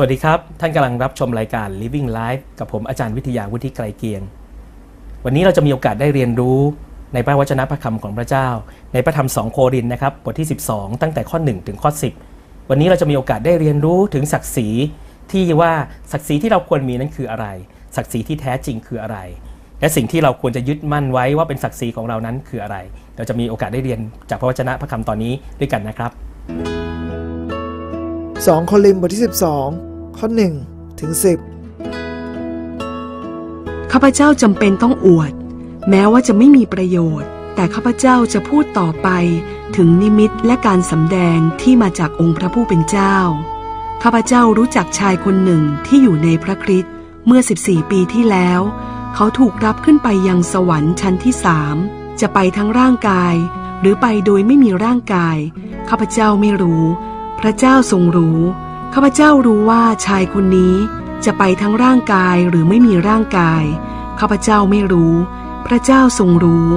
สวัสดีครับ ท่านกำลังรับชมรายการ Living Life กับผมอาจารย์วิทยาวุฒิไกรเกียง วันนี้เราจะมีโอกาสได้เรียนรู้ในพระวจนะพระคำของพระเจ้า ในพระธรรม2โครินนะครับบทที่ 12 ตั้งแต่ข้อ 1 ถึงข้อ 10 วันนี้เราจะมีโอกาสได้เรียนรู้ถึงศักดิ์ศรีที่ว่าศักดิ์ศรีที่เราควรมีนั้นคืออะไร ศักดิ์ศรีที่แท้จริงคืออะไร และสิ่งที่เราควรจะยึดมั่นไว้ว่าเป็นศักดิ์ศรีของเรานั้นคืออะไร เราจะมีโอกาสได้เรียนจากพระวจนะพระคำตอนนี้ด้วยกันนะครับ 2 โครินธ์บทที่ 12 ข้อ1ถึง10 ข้าพเจ้าจำเป็นต้องอวด แม้ว่าจะไม่มีประโยชน์ แต่ข้าพเจ้าจะพูดต่อไปถึงนิมิตและการสำแดงที่มาจากองค์พระผู้เป็นเจ้า ข้าพเจ้ารู้จักชายคนหนึ่งที่อยู่ในพระคริสต์เมื่อ 14 ปีที่แล้ว เขาถูกรับขึ้นไปยังสวรรค์ชั้นที่สามจะไปทั้งร่างกาย หรือไปโดยไม่มีร่างกาย ข้าพเจ้าไม่รู้ พระเจ้าทรงรู้ ข้าพเจ้ารู้ว่าชายคนนี้จะไปทั้งร่างกายหรือไม่มีร่างกาย ข้าพเจ้าไม่รู้ พระเจ้าทรงรู้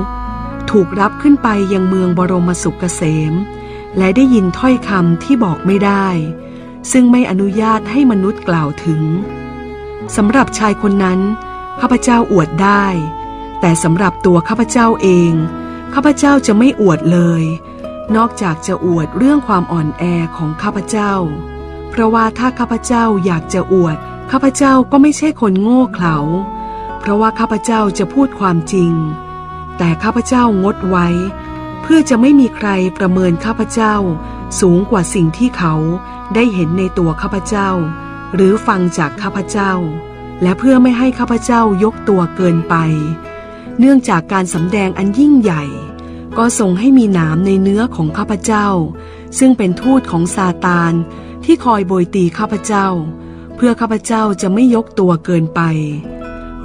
ถูกรับขึ้นไปยังเมืองบรมสุขเกษม และได้ยินถ้อยคำที่บอกไม่ได้ ซึ่งไม่อนุญาตให้มนุษย์กล่าวถึงสำหรับชายคนนั้น ข้าพเจ้าอวดได้ แต่สำหรับตัวข้าพเจ้าเอง ข้าพเจ้าจะไม่อวดเลย นอกจากจะอวดเรื่องความอ่อนแอของข้าพเจ้า เพราะว่าถ้าข้าพเจ้าอยากจะอวด ข้าพเจ้าก็ไม่ใช่คนโง่เขลา เพราะว่าข้าพเจ้าจะพูดความจริง แต่ข้าพเจ้างดไว้ เพื่อจะไม่มีใครประเมินข้าพเจ้า สูงกว่าสิ่งที่เขาได้เห็นในตัวข้าพเจ้า หรือฟังจากข้าพเจ้า และเพื่อไม่ให้ข้าพเจ้ายกตัวเกินไป เนื่องจากการสำแดงอันยิ่งใหญ่ ก็ทรงให้มีหนามในเนื้อของข้าพเจ้า ซึ่งเป็นทูตของซาตาน ที่คอยโบยตีข้าพเจ้า เพื่อข้าพเจ้าจะไม่ยกตัวเกินไป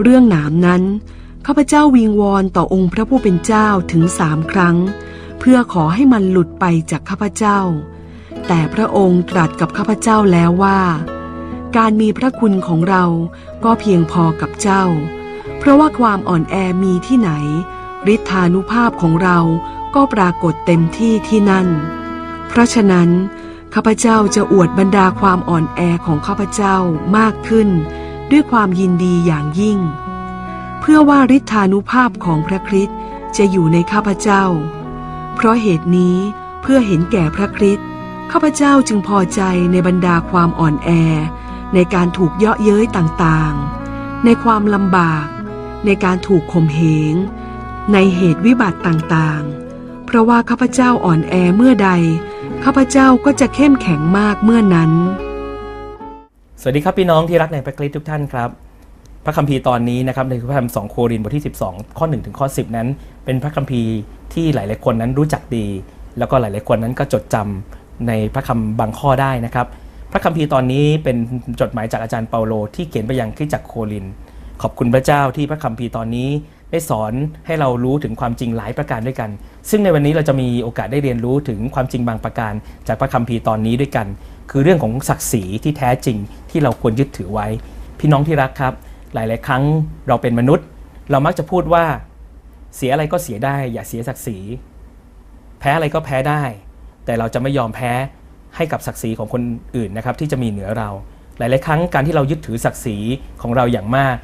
เรื่องหนามนั้น ข้าพเจ้าวิงวอนต่อองค์พระผู้เป็นเจ้าถึงสามครั้ง เพื่อขอให้มันหลุดไปจากข้าพเจ้า แต่พระองค์ตรัสกับข้าพเจ้าแล้วว่า การมีพระคุณของเราก็เพียงพอกับเจ้า เพราะว่าความอ่อนแอมีที่ไหนฤทธานุภาพของเราก็ปรากฏเต็มที่ที่นั่น เพราะฉะนั้น ข้าพเจ้าจะอวดบรรดาความอ่อนแอของข้าพเจ้ามากขึ้น ด้วยความยินดีอย่างยิ่ง เพื่อว่าฤทธานุภาพของพระคริสต์จะอยู่ในข้าพเจ้า เพราะเหตุนี้เพื่อเห็นแก่พระคริสต์ข้าพเจ้าจึงพอใจในบรรดาความอ่อนแอ ในการถูกเยาะเย้ยต่างๆ ในความลำบาก ในการถูกข่มเหง ในเหตุวิบัติต่างๆ เพราะว่าข้าพเจ้าอ่อนแอเมื่อใด ข้าพเจ้าก็จะเข้มแข็งมากเมื่อนั้น สวัสดีครับพี่น้องที่รักในพระคริสต์ทุกท่านครับ พระคัมภีร์ตอนนี้นะครับในพระธรรม2โครินธ์บทที่ 12 ข้อ 1 ถึงข้อ 10 นั้น เป็นพระคัมภีร์ที่หลาย ๆ คนนั้นรู้จักดี แล้วก็หลาย ๆ คนนั้นก็จดจำในพระคำบางข้อได้นะครับ พระคัมภีร์ตอนนี้เป็นจดหมายจากอาจารย์เปาโล ที่เขียนไปยังคริสตจักรโครินธ์ขอบคุณพระเจ้าที่พระคัมภีร์ตอนนี้ ได้สอนให้เรารู้ถึงความจริงหลายประการด้วยกัน ซึ่งในวันนี้เราจะมีโอกาสได้เรียนรู้ถึงความจริงบางประการ จากพระคัมภีร์ตอนนี้ด้วยกัน คือเรื่องของศักดิ์ศรีที่แท้จริงที่เราควรยึดถือไว้ พี่น้องที่รักครับ หลาย ๆ ครั้งเราเป็นมนุษย์ เรามักจะพูดว่า เสียอะไรก็เสียได้ อย่าเสียศักดิ์ศรี แพ้อะไรก็แพ้ได้ แต่เราจะไม่ยอมแพ้ให้กับศักดิ์ศรีของคนอื่นนะครับที่จะมีเหนือเรา หลาย ๆ ครั้งการที่เรายึดถือศักดิ์ศรีของเราอย่างมาก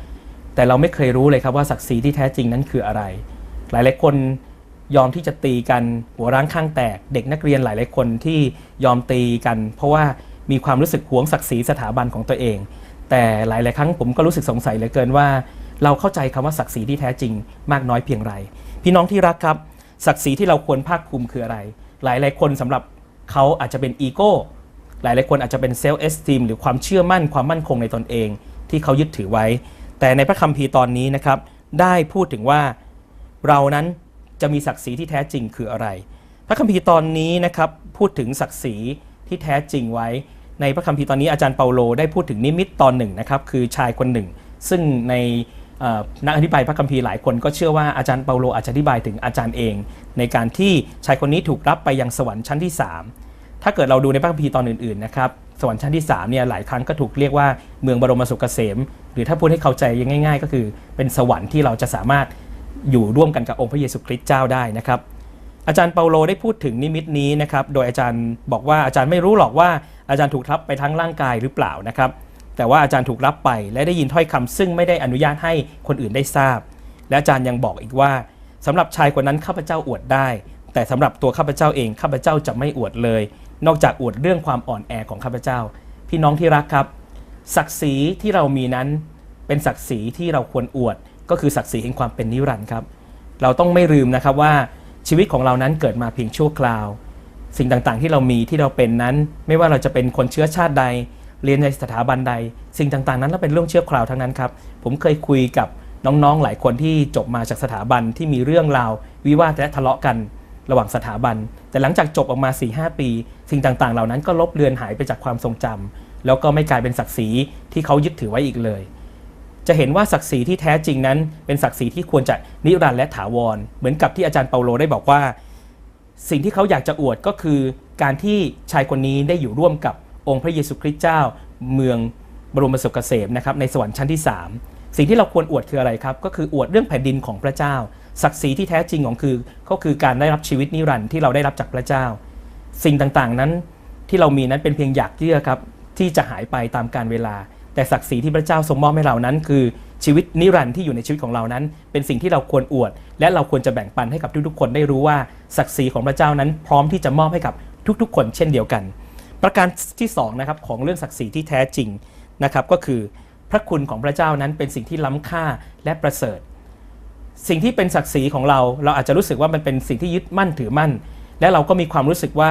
แต่เราไม่เคยรู้เลยครับว่าศักดิ์ศรีที่แท้จริงนั้นคืออะไร หลายๆคนยอมที่จะตีกันหัวร้างข้างแตก เด็กนักเรียนหลายๆคนที่ยอมตีกัน เพราะว่ามีความรู้สึกหวงศักดิ์ศรีสถาบันของตัวเอง แต่หลายๆครั้งผมก็รู้สึกสงสัยเหลือเกินว่า เราเข้าใจคำว่าศักดิ์ศรีที่แท้จริงมากน้อยเพียงไร พี่น้องที่รักครับ ศักดิ์ศรีที่เราควรภาคภูมิคืออะไร หลายๆคนสำหรับเขาอาจจะเป็นอีโก้หลายๆคนอาจจะเป็นเซลฟ์เอสติมหรือความเชื่อมั่นความมั่นคงในตนเอง ที่เขายึดถือไว้ แต่ในพระคัมภีร์ตอนนี้นะครับ ได้พูดถึงว่าเรานั้นจะมีศักดิ์ศรีที่แท้จริงคืออะไร พระคัมภีร์ตอนนี้นะครับพูดถึงศักดิ์ศรีที่แท้จริงไว้ ในพระคัมภีร์ตอนนี้อาจารย์เปาโลได้พูดถึงนิมิตตอนหนึ่งนะครับคือชายคนหนึ่ง ซึ่งในนักอธิบายพระคัมภีร์หลายคนก็เชื่อว่าอาจารย์เปาโลอาจจะอธิบายถึงอาจารย์เอง ในการที่ชายคนนี้ถูกรับไปยังสวรรค์ชั้นที่ 3 ถ้าเกิดเราดูในพระคัมภีร์ตอนอื่นๆนะครับ สวรรค์ชั้นที่3เนี่ยหลายครั้งก็ถูกเรียกว่าเมืองบรมสุขเกษม หรือถ้าพูดให้เข้าใจง่าย ๆ ก็คือเป็นสวรรค์ที่เราจะสามารถอยู่ร่วมกันกับองค์พระเยซูคริสต์เจ้าได้นะครับ อาจารย์เปาโลได้พูดถึงนิมิตนี้นะครับ โดยอาจารย์บอกว่าอาจารย์ไม่รู้หรอกว่าอาจารย์ถูกรับไปทั้งร่างกายหรือเปล่านะครับ แต่ว่าอาจารย์ถูกรับไปและได้ยินถ้อยคำซึ่งไม่ได้อนุญาตให้คนอื่นได้ทราบ และอาจารย์ยังบอกอีกว่าสำหรับชายคนนั้นข้าพเจ้าอวดได้ แต่สำหรับตัวข้าพเจ้าเองข้าพเจ้าจะไม่อวดเลย นอกจากอวดเรื่องความอ่อนแอของข้าพเจ้า พี่น้องที่รักครับ ศักดิ์ศรีที่เรามีนั้น เป็นศักดิ์ศรีที่เราควรอวด ก็คือศักดิ์ศรีแห่งความเป็นนิรันดร์ครับ เราต้องไม่ลืมนะครับว่าชีวิตของเรานั้นเกิดมาเพียงชั่วคราว สิ่งต่างๆ ที่เรามีที่เราเป็นนั้น ไม่ว่าเราจะเป็นคนเชื้อชาติใด เรียนในสถาบันใด สิ่งต่างๆ นั้นเราเป็นเรื่องเชั่วคราวทั้งนั้นครับผมเคยคุยกับน้องๆ หลายคนที่จบมาจากสถาบันที่มีเรื่องราววิวาทและทะเลาะกันระหว่างสถาบัน แต่หลังจากจบออกมา 4-5 ปี สิ่งต่างๆ เหล่านั้นก็ลบเลือนหายไปจากความทรงจำแล้วก็ไม่กลายเป็นศักดิ์ศรีที่เขายึดถือไว้อีกเลย จะเห็นว่าศักดิ์ศรีที่แท้จริงนั้น เป็นศักดิ์ศรีที่ควรจะนิรันดร์และถาวร เหมือนกับที่อาจารย์เปาโลได้บอกว่า สิ่งที่เขาอยากจะอวดก็คือ การที่ชายคนนี้ได้อยู่ร่วมกับองค์พระเยซูคริสต์เจ้า เมืองบรมสุขเกษมนะครับในสวรรค์ชั้นที่ 3 สิ่งที่เราควรอวดคืออะไรครับ ก็คืออวดเรื่องแผ่นดินของพระเจ้า ศักดิ์ศรีที่แท้จริงของคือก็คือการได้รับชีวิตนิรันดร์ที่เราได้รับจากพระเจ้า สิ่งต่างๆนั้นที่เรามีนั้นเป็นเพียงหยากเยื่อครับที่จะหายไปตามกาลเวลา แต่ศักดิ์ศรีที่พระเจ้าทรงมอบให้เรานั้น คือชีวิตนิรันดร์ที่อยู่ในชีวิตของเรานั้น เป็นสิ่งที่เราควรอวด และเราควรจะแบ่งปันให้กับทุกๆ คนได้รู้ว่าศักดิ์ศรีของพระเจ้านั้น พร้อมที่จะมอบให้กับทุกๆ คนเช่นเดียวกัน ประการที่สองนะครับของเรื่องศักดิ์ศรีที่แท้จริงนะครับก็คือพระคุณของพระเจ้านั้นเป็นสิ่งที่ล้ำค่าและประเสริฐ สิ่งที่เป็นศักดิ์ศรีของเรา เราอาจจะรู้สึกว่ามันเป็นสิ่งที่ยึดมั่นถือมั่น และเราก็มีความรู้สึกว่า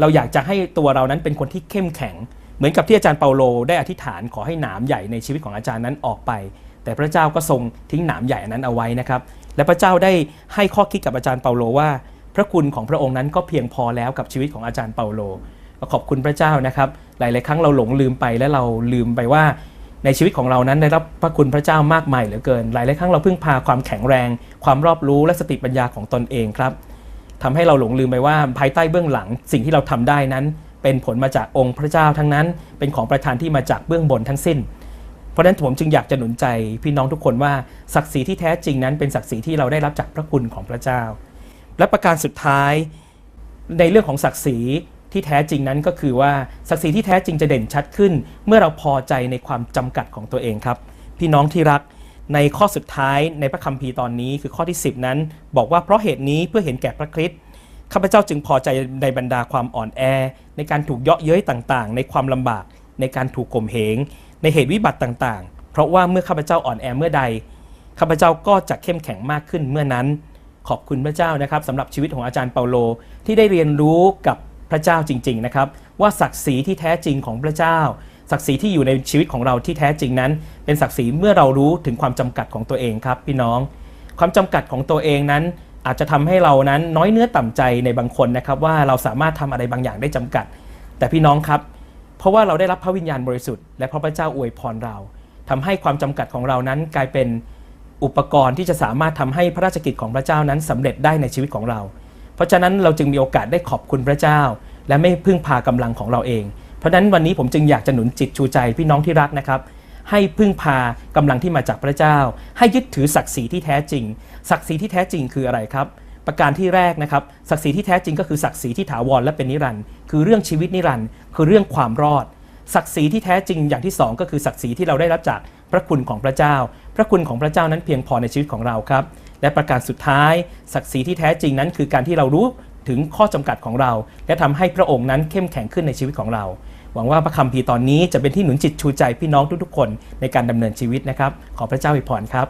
เราอยากจะให้ตัวเรานั้นเป็นคนที่เข้มแข็ง เหมือนกับที่อาจารย์เปาโลได้อธิษฐานขอให้หนามใหญ่ในชีวิตของอาจารย์นั้นออกไป แต่พระเจ้าก็ทรงทิ้งหนามใหญ่นั้นเอาไว้นะครับ และพระเจ้าได้ให้ข้อคิดกับอาจารย์เปาโลว่า พระคุณของพระองค์นั้นก็เพียงพอแล้วกับชีวิตของอาจารย์เปาโลขอบคุณพระเจ้านะครับ หลาย ๆ ครั้งเราหลงลืมไปและเราลืมไปว่า ในชีวิตของเรานั้นได้รับพระคุณพระเจ้ามากมายเหลือเกิน หลายๆครั้งเราพึ่งพาความแข็งแรง ความรอบรู้และสติปัญญาของตนเองครับทำให้เราหลงลืมไปว่าภายใต้เบื้องหลัง สิ่งที่เราทำได้นั้น เป็นผลมาจากองค์พระเจ้าทั้งนั้น เป็นของประทานที่มาจากเบื้องบนทั้งสิ้น เพราะฉะนั้นผมจึงอยากจะหนุนใจพี่น้องทุกคนว่าศักดิ์ศรีที่แท้จริงนั้น เป็นศักดิ์ศรีที่เราได้รับจากพระคุณของพระเจ้า และประการสุดท้ายในเรื่องของศักดิ์ศรี ที่แท้จริงนั้นก็คือว่าศักดิ์ศรีที่แท้จริงจะเด่นชัดขึ้น เมื่อเราพอใจในความจำกัดของตัวเองครับ พี่น้องที่รักในข้อสุดท้ายในพระคัมภีร์ตอนนี้คือข้อที่ 10 นั้น บอกว่าเพราะเหตุนี้เพื่อเห็นแก่พระคริสต์ข้าพเจ้าจึงพอใจในบรรดาความอ่อนแอ ในการถูกเยาะเย้ยต่างๆ ในความลำบาก ในการถูกข่มเหง ในเหตุวิบัติต่างๆ เพราะว่าเมื่อข้าพเจ้าอ่อนแอเมื่อใดข้าพเจ้าก็จะเข้มแข็งมากขึ้นเมื่อนั้น ขอบคุณพระเจ้านะครับสำหรับชีวิตของอาจารย์เปาโล ที่ได้เรียนรู้กับ พระเจ้าจริง ๆ นะครับ ว่าศักดิ์ศรีที่แท้จริงของพระเจ้า ศักดิ์ศรีที่อยู่ในชีวิตของเราที่แท้จริงนั้น เป็นศักดิ์ศรีเมื่อเรารู้ถึงความจำกัดของตัวเองครับ พี่น้อง ความจำกัดของตัวเองนั้น อาจจะทำให้เรานั้นน้อยเนื้อต่ำใจในบางคนนะครับ ว่าเราสามารถทำอะไรบางอย่างได้จำกัด แต่พี่น้องครับ เพราะว่าเราได้รับพระวิญญาณบริสุทธิ์และพระพระเจ้าอวยพรเราทำให้ความจำกัดของเรานั้นกลายเป็นอุปกรณ์ที่จะสามารถทำให้พระราชกิจของพระเจ้านั้นสำเร็จได้ในชีวิตของเรา ราะฉะนั้นเราจึงมีโอกาสได้ขอบคุณพระเจ้า และไม่พึ่งพากำลังของเราเอง เพราะฉะนั้นวันนี้ผมจึงอยากจะหนุนจิตชูใจพี่น้องที่รักนะครับ ให้พึ่งพากำลังที่มาจากพระเจ้า ให้ยึดถือศักดิ์ศรีที่แท้จริง ศักดิ์ศรีที่แท้จริงคืออะไรครับ ประการที่แรกนะครับศักดิ์ศรีที่แท้จริงก็คือศักดิ์ศรีที่ถาวรและเป็นนิรันดร์คือเรื่องชีวิตนิรันดร์คือเรื่องความรอด ศักดิ์ศรีที่แท้จริงอย่างที่สองก็คือศักดิ์ศรีที่เราได้รับจาก พระคุณของพระเจ้า พระคุณของพระเจ้านั้นเพียงพอในชีวิตของเราครับ และประการสุดท้าย ศักดิ์ศรีที่แท้จริงนั้น คือการที่เรารู้ถึงข้อจำกัดของเรา และทำให้พระองค์นั้นเข้มแข็งขึ้นในชีวิตของเรา หวังว่าพระคัมภีร์ตอนนี้จะเป็นที่หนุนจิตชูใจพี่น้องทุกๆคนในการดำเนินชีวิตนะครับ ขอพระเจ้าอวยพรครับ